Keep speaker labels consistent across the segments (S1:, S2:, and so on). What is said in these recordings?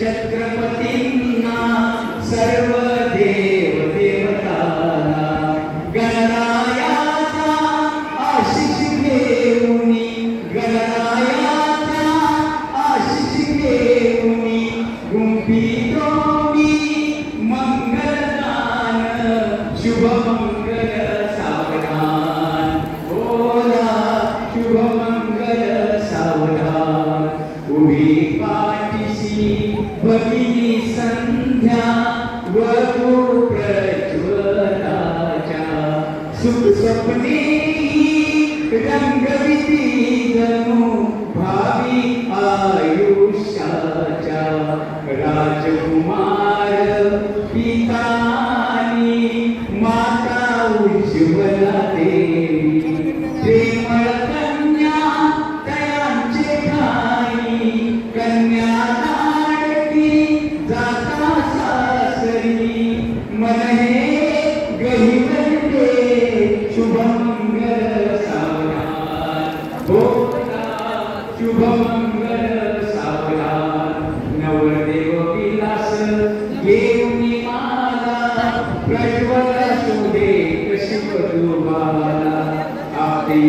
S1: छत्रपतींना सर्व देव देवताला गणरायाचा आशिष घेऊनी, गणरायाचा आशिष घेऊनी गुंफी दोन्ही मंगलदान शुभमंगल सावधान बोला शुभमंगल सावधान उभी स्वप्ने रंगविती जणू भावी आयुष्याच्या. राजकुमार पितानी माता उज्ज्वला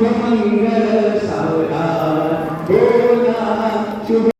S1: programa